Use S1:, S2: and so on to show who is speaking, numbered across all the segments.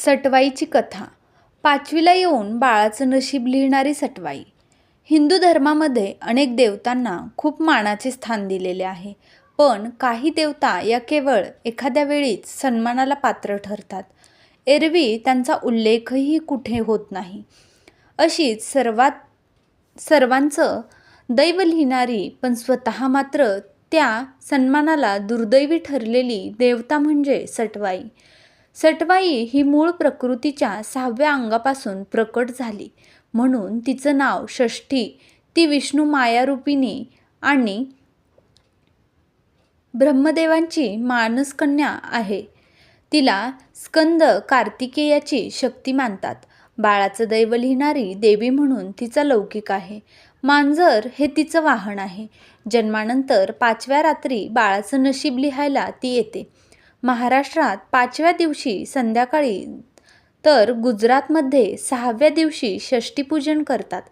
S1: सटवाईची कथा. पाचवीला येऊन बाळाचं नशीब लिहिणारी सटवाई. हिंदू धर्मामध्ये अनेक देवतांना खूप मानाचे स्थान दिलेले आहे. पण काही देवता या केवळ एखाद्या वेळीच सन्मानाला पात्र ठरतात. एरवी त्यांचा उल्लेखही कुठे होत नाही. अशीच सर्वात सर्वांचं दैव लिहिणारी पण स्वतः मात्र त्या सन्मानाला दुर्दैवी ठरलेली देवता म्हणजे सटवाई. सटवाई ही मूळ प्रकृतीच्या सहाव्या अंगापासून प्रकट झाली. म्हणून तिचं नाव षष्ठी ती विष्णू मायारूपिणी आणि ब्रह्मदेवांची मानसकन्या आहे. तिला स्कंद कार्तिकेयाची शक्ती मानतात. बाळाचं दैव लिहिणारी देवी म्हणून तिचा लौकिक आहे. मांजर हे तिचं वाहन आहे. जन्मानंतर पाचव्या रात्री बाळाचं नशीब लिहायला ती येते. महाराष्ट्रात पाचव्या दिवशी संध्याकाळी तर गुजरातमध्ये सहाव्या दिवशी षष्टीपूजन करतात.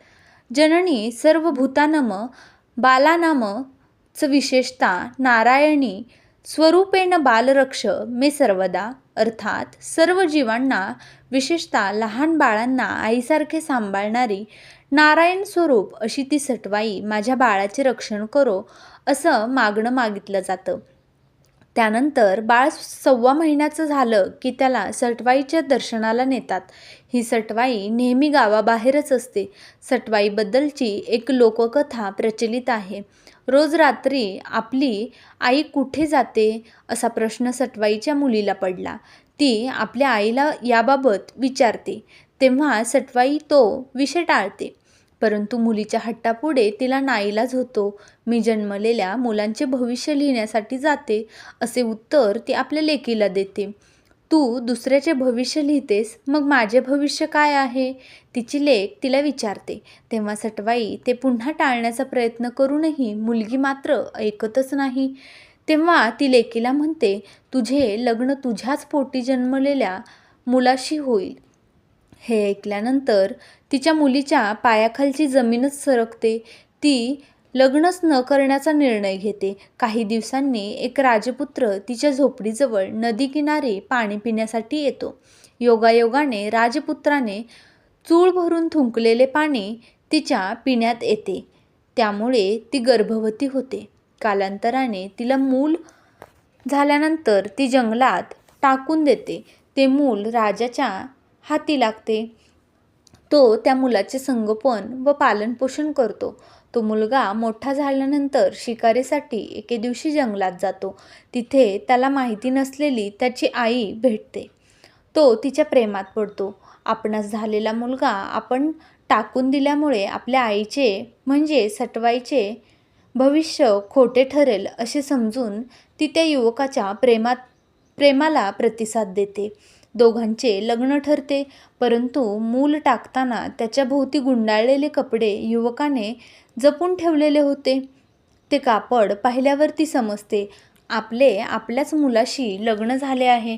S1: जननी सर्व भूतानम बालानामच विशेषता नारायणी स्वरूपेण बालरक्ष मे सर्वदा. अर्थात सर्व जीवांना विशेषतः लहान बाळांना आईसारखे सांभाळणारी नारायण स्वरूप अशी ती सटवाई माझ्या बाळाचे रक्षण करो असं मागणं मागितलं जातं. त्यानंतर बाळ सव्वा महिन्याचं झालं की त्याला सटवाईच्या दर्शनाला नेतात. ही सटवाई नेहमी गावाबाहेरच असते. सटवाईबद्दलची एक लोककथा प्रचलित आहे. रोज रात्री आपली आई कुठे जाते असा प्रश्न सटवाईच्या मुलीला पडला. ती आपल्या आईला याबाबत विचारते. तेव्हा सटवाई तो विषय टाळते. परंतु मुलीच्या हट्टापुढे तिला नाईलाज होतो. मी जन्मलेल्या मुलांचे भविष्य लिहिण्यासाठी जाते असे उत्तर ती आपल्या लेकीला देते. तू दुसऱ्याचे भविष्य लिहितेस मग माझे भविष्य काय आहे? तिची लेख तिला विचारते. तेव्हा सटवाई ते पुन्हा टाळण्याचा प्रयत्न करूनही मुलगी मात्र ऐकतच नाही. तेव्हा ती लेकीला म्हणते तुझे लग्न तुझ्याच पोटी जन्मलेल्या मुलाशी होईल. हे ऐकल्यानंतर तिच्या मुलीच्या पायाखालची जमीनच सरकते. ती लग्नच न करण्याचा निर्णय घेते. काही दिवसांनी एक राजपुत्र तिच्या झोपडीजवळ नदीकिनारी पाणी पिण्यासाठी येतो. योगायोगाने राजपुत्राने चूळ भरून थुंकलेले पाणी तिच्या पिण्यात येते. त्यामुळे ती गर्भवती होते. कालांतराने तिला मूल झाल्यानंतर ती जंगलात टाकून देते. ते मूल राजाच्या हाती लागते. तो त्या मुलाचे संगोपन व पालनपोषण करतो. तो मुलगा मोठा झाल्यानंतर शिकारीसाठी एके दिवशी जंगलात जातो. तिथे त्याला माहिती नसलेली त्याची आई भेटते. तो तिच्या प्रेमात पडतो. आपणास झालेला मुलगा आपण टाकून दिल्यामुळे आपल्या आईचे म्हणजे सटवाईचे भविष्य खोटे ठरेल असे समजून ती त्या युवकाच्या प्रेमात प्रेमाला प्रतिसाद देते. दोघांचे लग्न ठरते. परंतु मूल टाकताना त्याच्याभोवती गुंडाळलेले कपडे युवकाने जपून ठेवलेले होते. ते कापड पाहिल्यावरती समजते. आपले आपल्याच मुलाशी लग्न झाले आहे.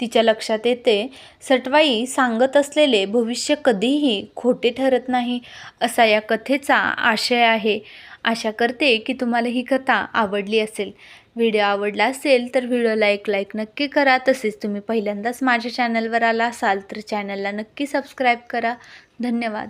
S1: तिच्या लक्षात येते सटवाई सांगत असलेले भविष्य कधीही खोटे ठरत नाही असा या कथेचा आशय आहे. आशा करते की तुम्हाला ही कथा आवडली असेल. व्हिडिओ आवडला असेल तर व्हिडिओला एक लाईक नक्की करा. तसेच तुम्ही पहिल्यांदाच माझ्या चॅनलवर आला असाल तर चॅनलला नक्की सबस्क्राईब करा. धन्यवाद.